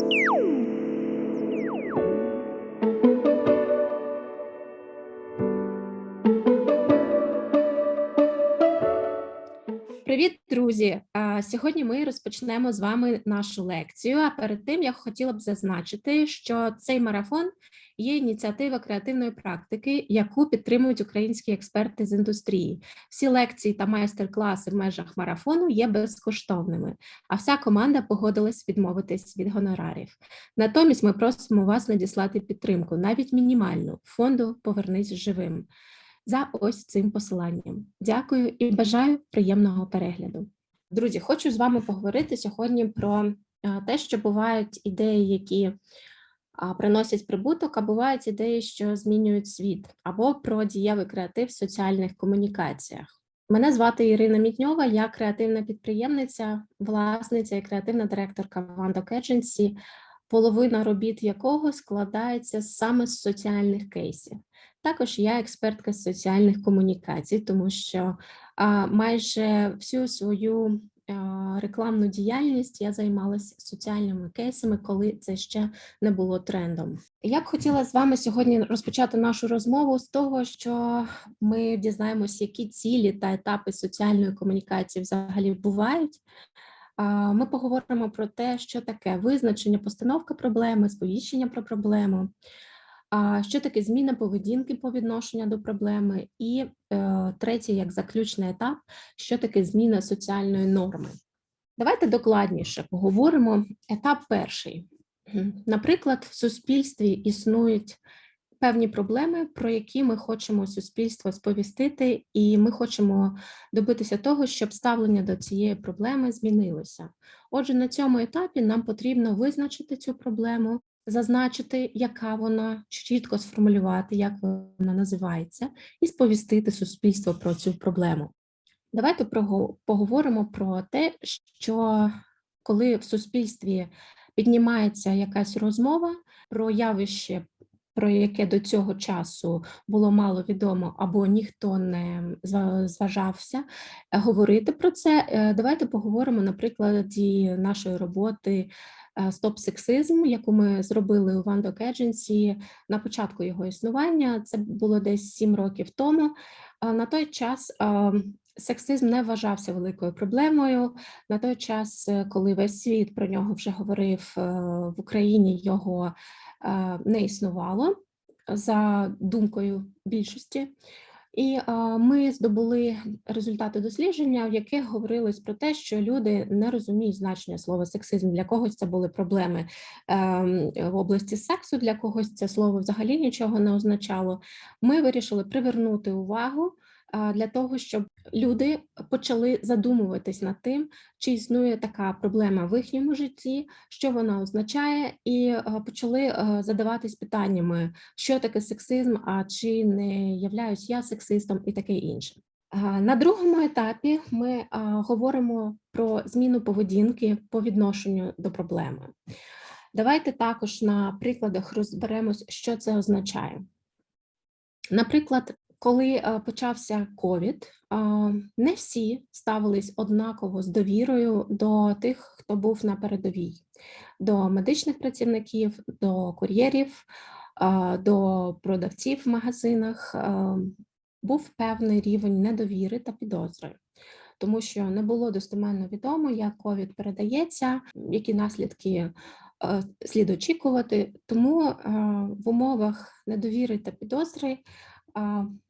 Thank you. Привіт, друзі! Сьогодні ми розпочнемо з вами нашу лекцію. А перед тим я хотіла б зазначити, що цей марафон є ініціатива креативної практики, яку підтримують українські експерти з індустрії. Всі лекції та майстер-класи в межах марафону є безкоштовними, а вся команда погодилась відмовитись від гонорарів. Натомість ми просимо вас надіслати підтримку, навіть мінімальну фонду Повернись живим за ось цим посиланням. Дякую і бажаю приємного перегляду. Друзі, хочу з вами поговорити сьогодні про е, те, що бувають ідеї, які приносять прибуток, а бувають ідеї, що змінюють світ, або про дієвий креатив в соціальних комунікаціях. Мене звати Ірина Мітньова, я креативна підприємниця, власниця і креативна директорка Вандок Agency, половина робіт якого складається саме з соціальних кейсів. Також я експертка з соціальних комунікацій, тому що а, майже всю свою рекламну діяльність я займалася соціальними кейсами, коли це ще не було трендом. Я б хотіла з вами сьогодні розпочати нашу розмову з того, що ми дізнаємося, які цілі та етапи соціальної комунікації взагалі бувають. Ми поговоримо про те, що таке визначення, постановка проблеми, сповіщення про проблему. Що таке зміна поведінки по відношенню до проблеми? І е, третє, як заключний етап, що таке зміна соціальної норми? Давайте докладніше поговоримо. Етап перший. Наприклад, в суспільстві існують певні проблеми, про які ми хочемо суспільство сповістити, і ми хочемо добитися того, щоб ставлення до цієї проблеми змінилося. Отже, на цьому етапі нам потрібно визначити цю проблему, зазначити, яка вона, чітко сформулювати, як вона називається, і сповістити суспільство про цю проблему. Давайте поговоримо про те, що коли в суспільстві піднімається якась розмова про явище, про яке до цього часу було мало відомо або ніхто не зважався говорити про це, е, давайте поговоримо на прикладі нашої роботи Стоп сексизм, яку ми зробили у Вандок Agency на початку його існування. Це було десь сім років тому. На той час сексизм не вважався великою проблемою. На той час, е, коли весь світ про нього вже говорив е, в Україні, його е, не існувало за думкою більшості. І ми здобули результати дослідження, в яких говорилось про те, що люди не розуміють значення слова сексизм. Для когось це були проблеми ем, в області сексу, для когось це слово взагалі нічого не означало. Ми вирішили привернути увагу для того, щоб люди почали задумуватись над тим, чи існує така проблема в їхньому житті, що вона означає, і почали задаватись питаннями, що таке сексизм, а чи не являюсь я сексистом, і таке інше. На другому етапі ми говоримо про зміну поведінки по відношенню до проблеми. Давайте також на прикладах розберемось, що це означає. Наприклад, коли е, почався ковід, не всі ставились однаково з довірою до тих, хто був на передовій, до медичних працівників, до кур'єрів, до продавців в магазинах. Був певний рівень недовіри та підозри, тому що не було достеменно відомо, як ковід передається, які наслідки е, слід очікувати. Тому е, в умовах недовіри та підозри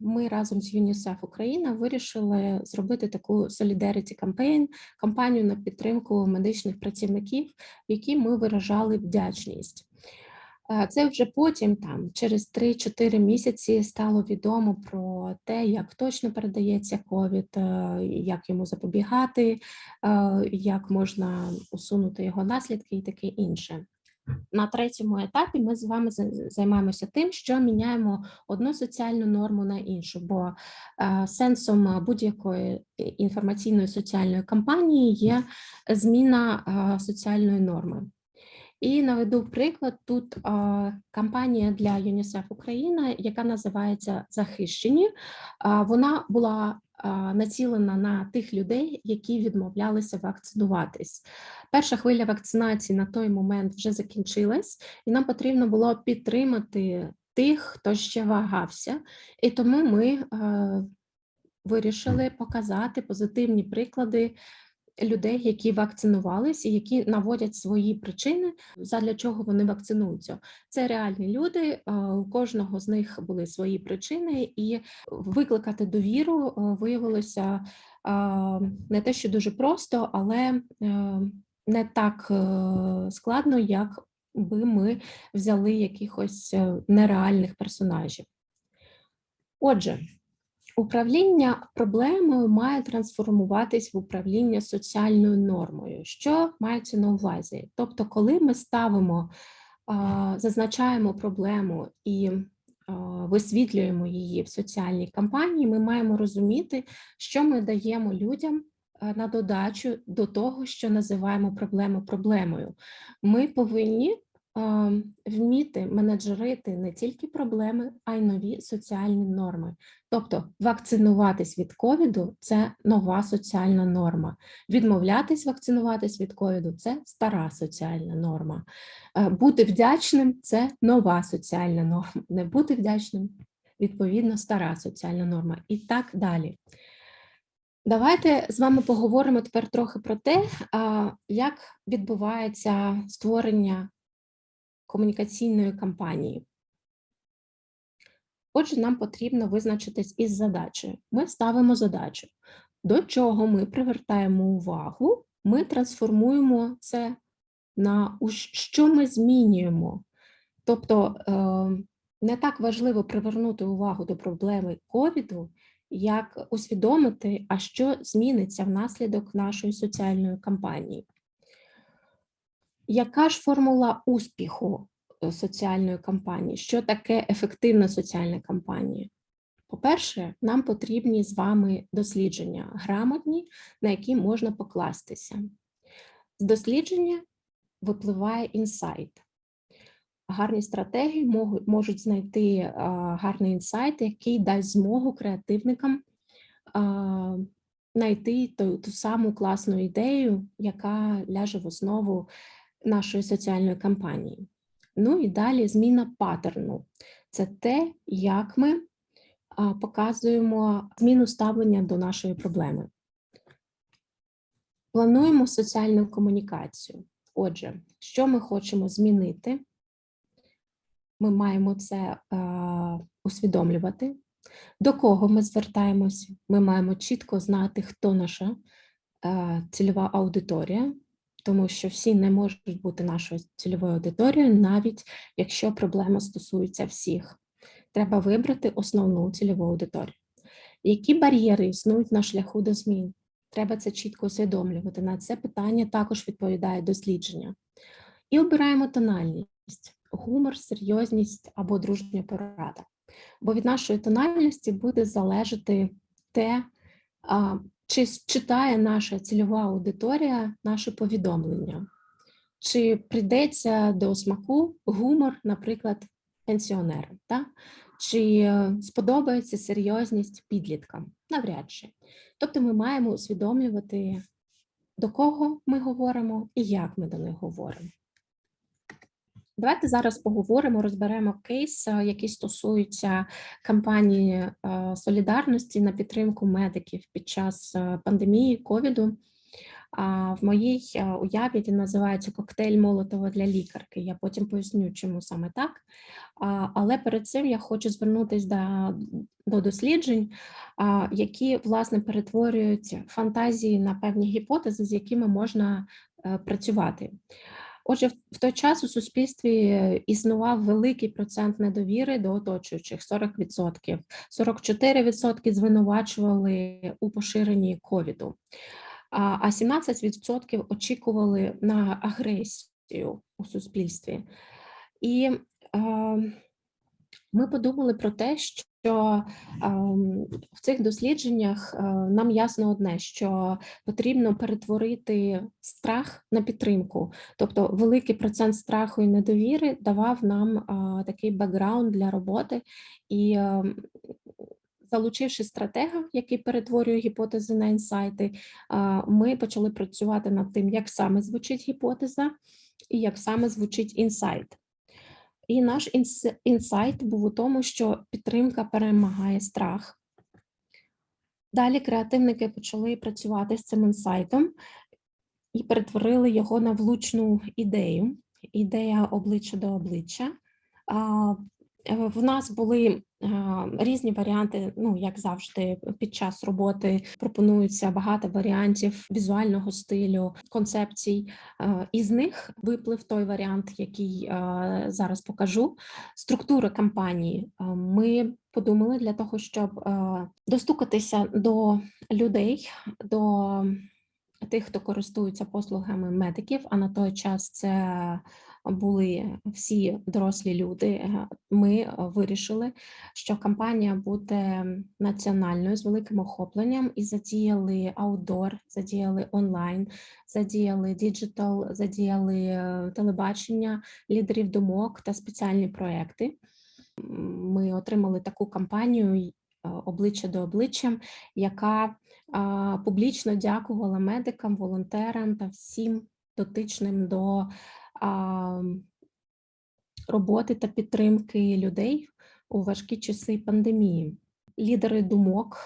ми разом з ЮНІСЕФ Україна вирішили зробити таку Solidarity Campaign, кампанію на підтримку медичних працівників, в якій ми виражали вдячність. Це вже потім, там через 3-4 місяці, стало відомо про те, як точно передається ковід, е, як йому запобігати, е, як можна усунути його наслідки і таке інше. На третьому етапі ми з вами займаємося тим, що міняємо одну соціальну норму на іншу, бо е, сенсом будь-якої інформаційної соціальної кампанії є зміна е, соціальної норми. І наведу приклад тут а, кампанія для ЮНІСЕФ Україна, яка називається Захищені. А, Вона була а, націлена на тих людей, які відмовлялися вакцинуватись. Перша хвиля вакцинації на той момент вже закінчилась, і нам потрібно було підтримати тих, хто ще вагався, і тому ми е, вирішили показати позитивні приклади людей, які вакцинувалися, які наводять свої причини, задля чого вони вакцинуються. Це реальні люди, у кожного з них були свої причини, і викликати довіру виявилося не те, що дуже просто, але е, не так е, складно, як би ми взяли якихось е, нереальних персонажів. Отже, управління проблемою має трансформуватись в управління соціальною нормою. Що мається на увазі? Тобто, коли ми ставимо, зазначаємо проблему і висвітлюємо її в соціальній кампанії, ми маємо розуміти, що ми даємо людям на додачу до того, що називаємо проблему проблемою. Ми повинні вміти менеджерити не тільки проблеми, а й нові соціальні норми. Тобто вакцинуватись від ковіду це нова соціальна норма. Відмовлятись вакцинуватись від ковіду це стара соціальна норма. Е, Бути вдячним це нова соціальна норма. Не бути вдячним, відповідно, стара соціальна норма. І так далі. Давайте з вами поговоримо тепер трохи про те, як відбувається створення комунікаційної кампанії. Отже, нам потрібно визначитись із задачею. Ми ставимо задачу. До чого ми привертаємо увагу, ми трансформуємо це на що ми змінюємо. Тобто е, не так важливо привернути увагу до проблеми ковіду, як усвідомити, а що зміниться внаслідок нашої соціальної кампанії. Яка ж формула успіху е, соціальної кампанії? Що таке ефективна соціальна кампанія? По-перше, нам потрібні з вами дослідження грамотні, на які можна покластися. З дослідження випливає інсайт. Гарні стратегії можуть, знайти гарний інсайт, який дасть змогу креативникам знайти ту, ту саму класну ідею, яка ляже в основу нашої соціальної кампанії. Ну і далі зміна паттерну. Це те, як ми показуємо зміну ставлення до нашої проблеми. Плануємо соціальну комунікацію. Отже, що ми хочемо змінити? Ми маємо це е, усвідомлювати. До кого ми звертаємося? Ми маємо чітко знати, хто наша е, цільова аудиторія, тому що всі не можуть бути нашою цільовою аудиторією, навіть якщо проблема стосується всіх. Треба вибрати основну цільову аудиторію. Які бар'єри існують на шляху до змін? Треба це чітко усвідомлювати. На це питання також відповідає дослідження. І обираємо тональність, гумор, серйозність або дружня порада. Бо від нашої тональності буде залежати те, чи читає наша цільова аудиторія наше повідомлення, чи прийдеться до смаку гумор, наприклад, пенсіонерам, та? чи е, сподобається серйозність підліткам, навряд чи. Тобто ми маємо усвідомлювати, до кого ми говоримо і як ми до них говоримо. Давайте зараз поговоримо, розберемо кейс, е, який стосується кампанії е, солідарності на підтримку медиків під час е, пандемії ковіду. В моїй уяві він називається коктейль Молотова для лікарки. Я потім поясню, чому саме так. Але перед цим я хочу звернутися до, до досліджень, які власне перетворюють фантазії на певні гіпотези, з якими можна працювати. Отже, в- той час у суспільстві існував великий процент недовіри до оточуючих 40%. 44% звинувачували у поширенні ковіду, а 17% очікували на агресію у суспільстві. І е, ми подумали про те, що ем, в цих дослідженнях е, нам ясно одне, що потрібно перетворити страх на підтримку. Тобто великий процент страху і недовіри давав нам е, такий бекграунд для роботи і. ем, Залучивши стратега, який перетворює гіпотези на інсайти, ми почали працювати над тим, як саме звучить гіпотеза і як саме звучить інсайт. І наш інс- інсайт був у тому, що підтримка перемагає страх. Далі креативники почали працювати з цим інсайтом і перетворили його на влучну ідею. Ідея обличчя до обличчя. Е, В нас були різні варіанти, ну як завжди, під час роботи пропонується багато варіантів візуального стилю, концепцій. Е, Із них виплив той варіант, який е, зараз покажу. Структура кампанії. Е, Ми подумали для того, щоб е, достукатися до людей, до тих, хто користується послугами медиків, а на той час це були всі дорослі люди. е, Ми е, вирішили, що кампанія буде національною з великим охопленням і задіяли аутдор, задіяли онлайн, задіяли діджитал, задіяли е, телебачення, лідерів думок та спеціальні проекти. Ми отримали таку кампанію обличчя до обличчя, яка а, публічно дякувала медикам, волонтерам та всім дотичним до роботи та підтримки людей у важкі часи пандемії. Лідери думок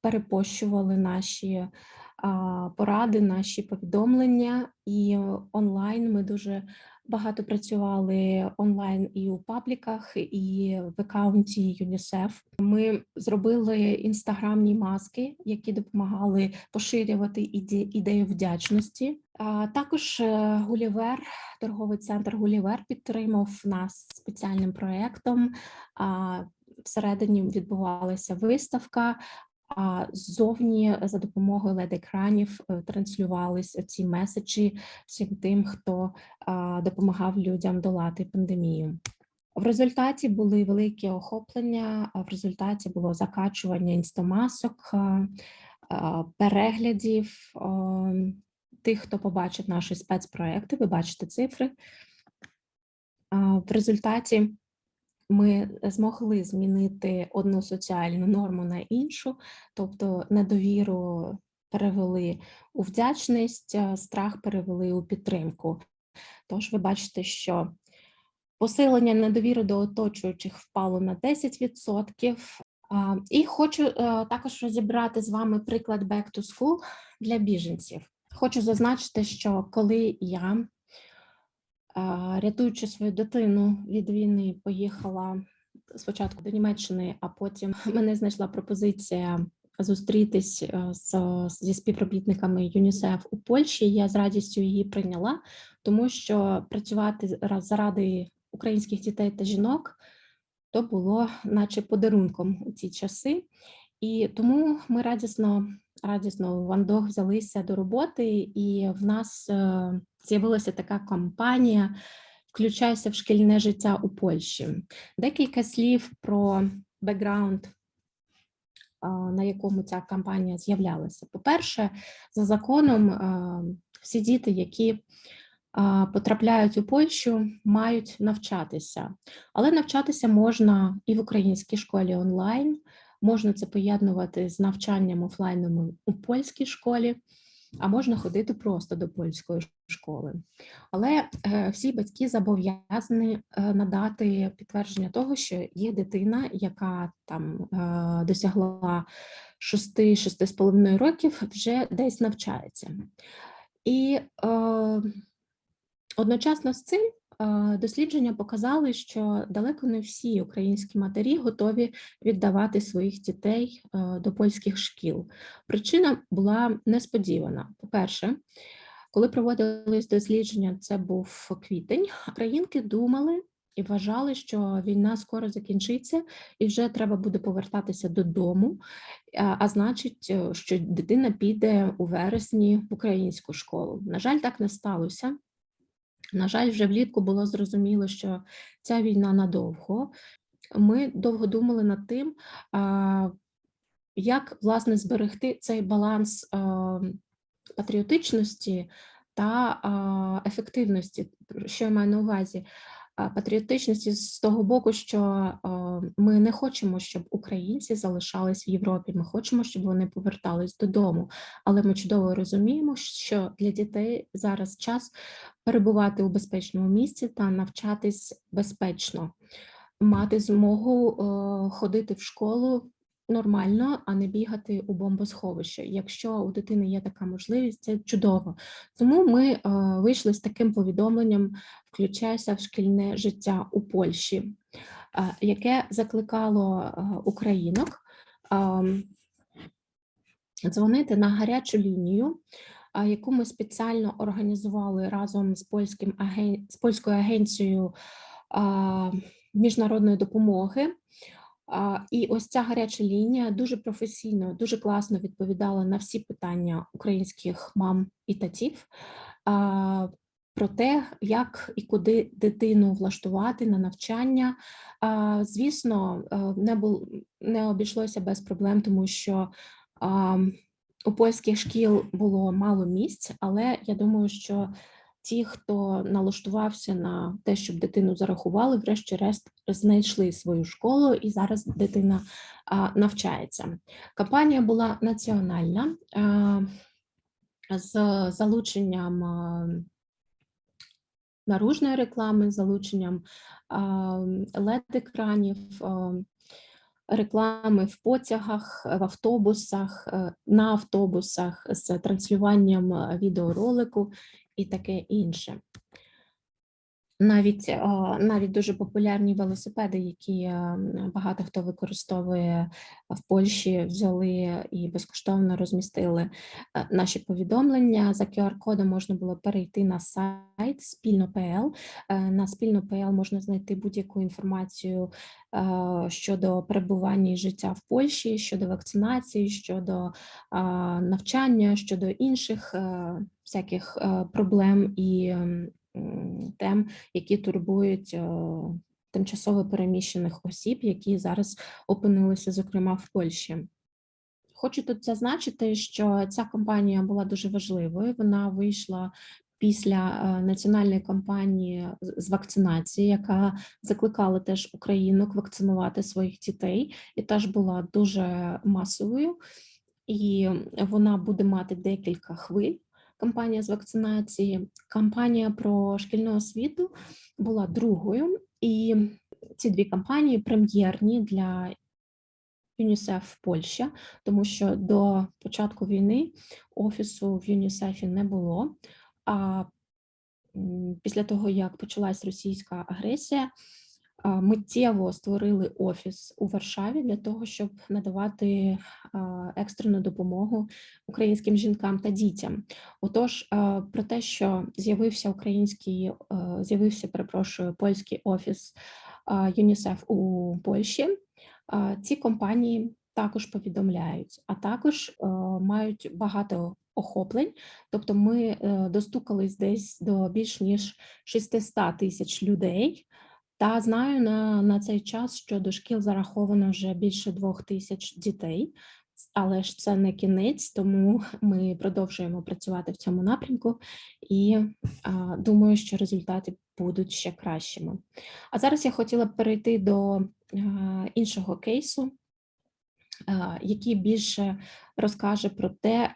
перепощували наші поради, наші повідомлення, і онлайн ми дуже багато працювали онлайн і у пабліках, і в аккаунті ЮНІСЕФ. Ми зробили інстаграмні маски, які допомагали поширювати іде- ідею вдячності. Також е, Гулівер, торговий центр Гулівер підтримав нас спеціальним проєктом. Всередині відбувалася виставка. А ззовні за допомогою LED-екранів е, транслювалися ці меседжі всім тим, хто допомагав людям долати пандемію. В результаті були великі охоплення, в результаті було закачування інстамасок, переглядів тих, хто побачив наші спецпроекти. Ви бачите цифри. В результаті ми змогли змінити одну соціальну норму на іншу, тобто недовіру перевели у вдячність, страх перевели у підтримку. Тож ви бачите, що посилення недовіри до оточуючих впало на 10%. А, І хочу е, також розібрати з вами приклад Back to School для біженців. Хочу зазначити, що коли я, рятуючи свою дитину від війни, поїхала спочатку до Німеччини, а потім мене знайшла пропозиція зустрітись е, з, зі співробітниками ЮНІСЕФ у Польщі. Я з радістю її прийняла, тому що працювати заради українських дітей та жінок то було наче подарунком у ці часи. І тому ми радісно, радісно в Вандох взялися до роботи, і в нас е, з'явилася така кампанія Включайся в шкільне життя у Польщі. Декілька слів про бекграунд, на якому ця кампанія з'являлася. По-перше, за законом всі діти, які потрапляють у Польщу, мають навчатися. Але навчатися можна і в українській школі онлайн, можна це поєднувати з навчанням офлайном у польській школі, а можна ходити просто до польської школи. Але е, всі батьки зобов'язані е, надати підтвердження того, що є дитина, яка там е, досягла 6-6,5 років, вже десь навчається. І е, одночасно з цим дослідження показали, що далеко не всі українські матері готові віддавати своїх дітей е, до польських шкіл. Причина була несподівана. По-перше, коли проводились дослідження, це був квітень. Українки думали і вважали, що війна скоро закінчиться, і вже треба буде повертатися додому. А, а значить, е, що дитина піде у вересні в українську школу. На жаль, так не сталося. На жаль, вже влітку було зрозуміло, що ця війна надовго, ми довго думали над тим, як власне зберегти цей баланс патріотичності та ефективності. Що я маю на увазі? Патріотичності з того боку, що ми не хочемо, щоб українці залишались в Європі. Ми хочемо, щоб вони повертались додому. Але ми чудово розуміємо, що для дітей зараз час перебувати у безпечному місці та навчатись безпечно, мати змогу ходити в школу нормально, а не бігати у бомбосховище. Якщо у дитини є така можливість, це чудово. Тому ми е, вийшли з таким повідомленням Включайся в шкільне життя у Польщі, е, яке закликало е, українок е, дзвонити на гарячу лінію, яку ми спеціально організували разом з польським з польською агенцією міжнародної допомоги. І ось ця гаряча лінія дуже професійно, дуже класно відповідала на всі питання українських мам і татів про те, як і куди дитину влаштувати на навчання. Звісно, е, не бул, не обійшлося без проблем, тому що у польських шкіл було мало місць, але я думаю, що ті, хто налаштувався на те, щоб дитину зарахували, врешті-решт знайшли свою школу, і зараз дитина навчається. Кампанія була національна з залученням. Наружної реклами, залученням led екранів реклами в потягах, в автобусах, е, на автобусах з транслюванням відеоролику і таке інше. Навіть навіть дуже популярні велосипеди, які е, багато хто використовує в Польщі, взяли і безкоштовно розмістили е, наші повідомлення. За QR-кодом можна було перейти на сайт спільно.пл. Е, на спільно.пл можна знайти будь-яку інформацію щодо перебування і життя в Польщі, щодо вакцинації, щодо навчання, щодо інших всяких проблем і тем, які турбують е, тимчасово переміщених осіб, які зараз опинилися, зокрема, в Польщі. Хочу тут зазначити, що ця кампанія була дуже важливою. Вона вийшла після е, національної кампанії з вакцинації, яка закликала теж українок вакцинувати своїх дітей, і теж була дуже масовою, і вона буде мати декілька хвиль кампанія з вакцинації. Кампанія про шкільну освіту була другою, і ці дві кампанії прем'єрні для ЮНІСЕФ Польща, тому що до початку війни офісу в ЮНІСЕФі не було. А після того, як почалась російська агресія, миттєво створили офіс у Варшаві для того, щоб надавати екстрену допомогу українським жінкам та дітям. Отож, про те, що з'явився український, з'явився, перепрошую, польський офіс ЮНІСЕФ у Польщі, ці компанії також повідомляють, а також мають багато. Охоплень, тобто ми е, достукались десь до більш ніж 600 тисяч людей, та знаю на на цей час, що до шкіл зараховано вже більше двох тисяч дітей, але ж це не кінець, тому ми продовжуємо працювати в цьому напрямку і а, думаю, що результати будуть ще кращими. А зараз я хотіла б перейти до а, іншого кейсу. Який більше розкаже про те,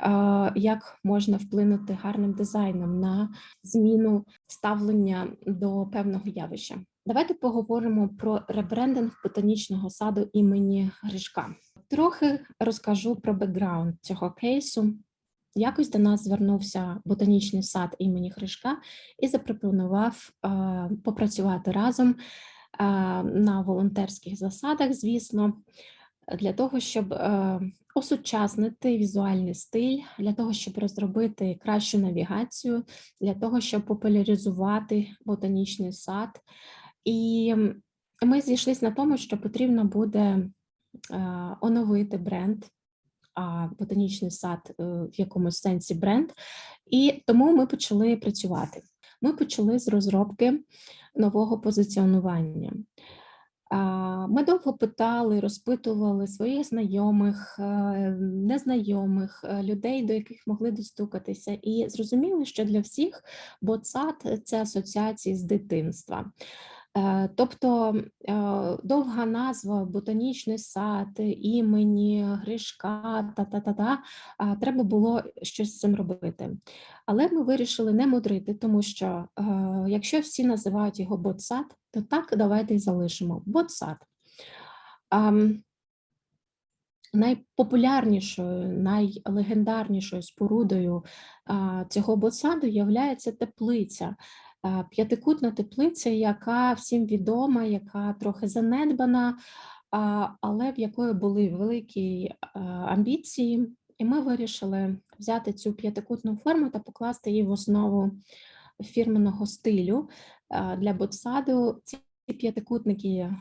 як можна вплинути гарним дизайном на зміну ставлення до певного явища. Давайте поговоримо про ребрендинг ботанічного саду імені Гришка. Трохи розкажу про бекграунд цього кейсу. Якось до нас звернувся ботанічний сад імені Гришка і запропонував е, попрацювати разом е, на волонтерських засадах, звісно, для того, щоб е, осучаснити візуальний стиль, для того, щоб розробити кращу навігацію, для того, щоб популяризувати ботанічний сад. І ми зійшлися на тому, що потрібно буде е, оновити бренд, а ботанічний сад е, в якомусь сенсі бренд, і тому ми почали працювати. Ми почали з розробки нового позиціонування. Ми довго питали, розпитували своїх знайомих, е, незнайомих, людей, до яких могли достукатися, і зрозуміли, що для всіх ботсад це асоціації з дитинства. Е, Тобто е, довга назва ботанічний сад імені Гришка та та та та треба було щось з цим робити. Але ми вирішили не мудрити, тому що е, якщо всі називають його ботсад, то так давайте і залишимо ботсад. Найпопулярнішою, найлегендарнішою спорудою цього ботсаду є теплиця. А, П'ятикутна теплиця, яка всім відома, яка трохи занедбана, але в якої були великі амбіції, і ми вирішили взяти цю п'ятикутну форму та покласти її в основу фірменного стилю для ботсаду. Ці п'ятикутники.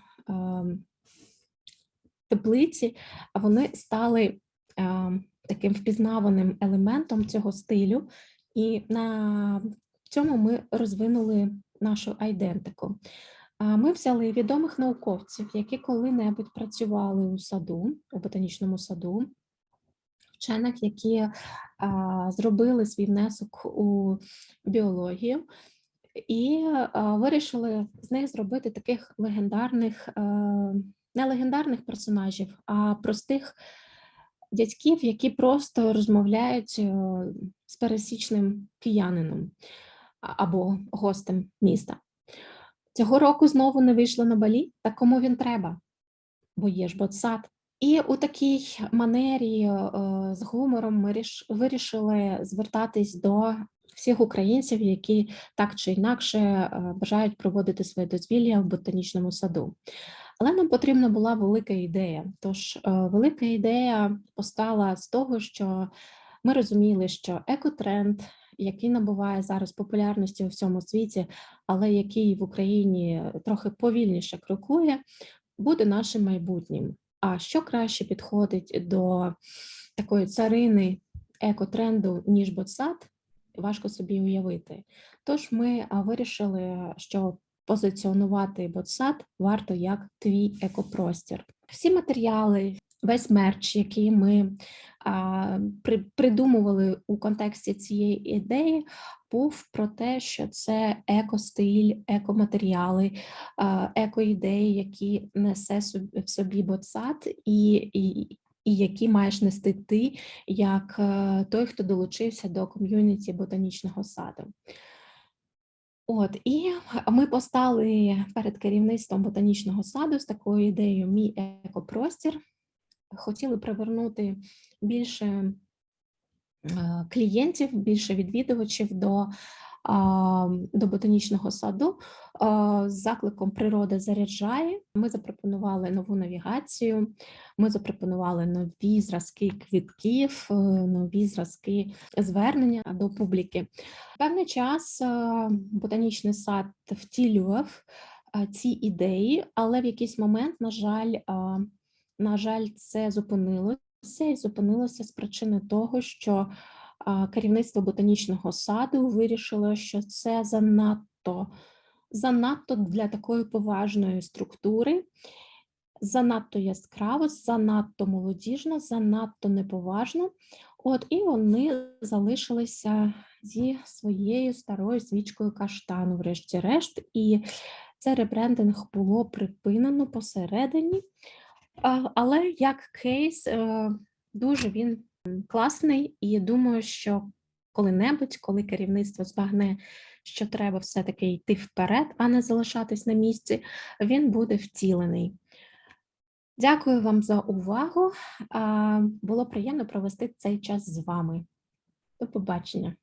Теплиці, вони стали таким впізнаваним елементом цього стилю, і на цьому ми розвинули нашу айдентику. Ми взяли відомих науковців, які коли-небудь працювали у саду, у ботанічному саду, вчених, які зробили свій внесок у біологію, і вирішили з них зробити таких легендарних. Не легендарних персонажів, а простих дядьків, які просто розмовляють е, з пересічним киянином або гостем міста. Цього року знову не вийшло на балі, та кому він треба, бо є ж ботсад. І у такій манері е, з гумором ми вирішили звертатись до всіх українців, які так чи інакше е, бажають проводити своє дозвілля в ботанічному саду. Але нам потрібна була велика ідея. Тож е, велика ідея постала з того, що ми розуміли, що екотренд, який набуває зараз популярності у всьому світі, але який в Україні трохи повільніше крокує, буде нашим майбутнім. А що краще підходить до такої царини екотренду, ніж ботсад, важко собі уявити. Тож ми вирішили, що позиціонувати ботсад варто як твій екопростір. Всі матеріали, весь мерч, який ми а, при, придумували у контексті цієї ідеї, був про те, що це екостиль, екоматеріали, екоідеї, які несе в собі ботсад і, і і які маєш нести ти, як е, той, хто долучився до ком'юніті ботанічного саду. От і ми постали перед керівництвом ботанічного саду з такою ідеєю Мій екопростір. Хотіли привернути більше е, клієнтів, більше відвідувачів до до ботанічного саду з закликом Природа заряджає. Ми запропонували нову навігацію, ми запропонували нові зразки квітків, е, нові зразки звернення до публіки. Певний час е, ботанічний сад втілював ці ідеї, але в якийсь момент, на жаль, на жаль, це зупинилося і зупинилося з причини того, що керівництво ботанічного саду вирішило, що це занадто, занадто для такої поважної структури, занадто яскраво, занадто молодіжно, занадто неповажно. От і вони залишилися зі своєю старою свічкою каштану, врешті-решт, і цей ребрендинг було припинено посередині. Але як кейс, е, дуже він класний, і думаю, що коли-небудь, коли керівництво збагне, що треба все-таки йти вперед, а не залишатись на місці, він буде втілений. Дякую вам за увагу. Було приємно провести цей час з вами. До побачення.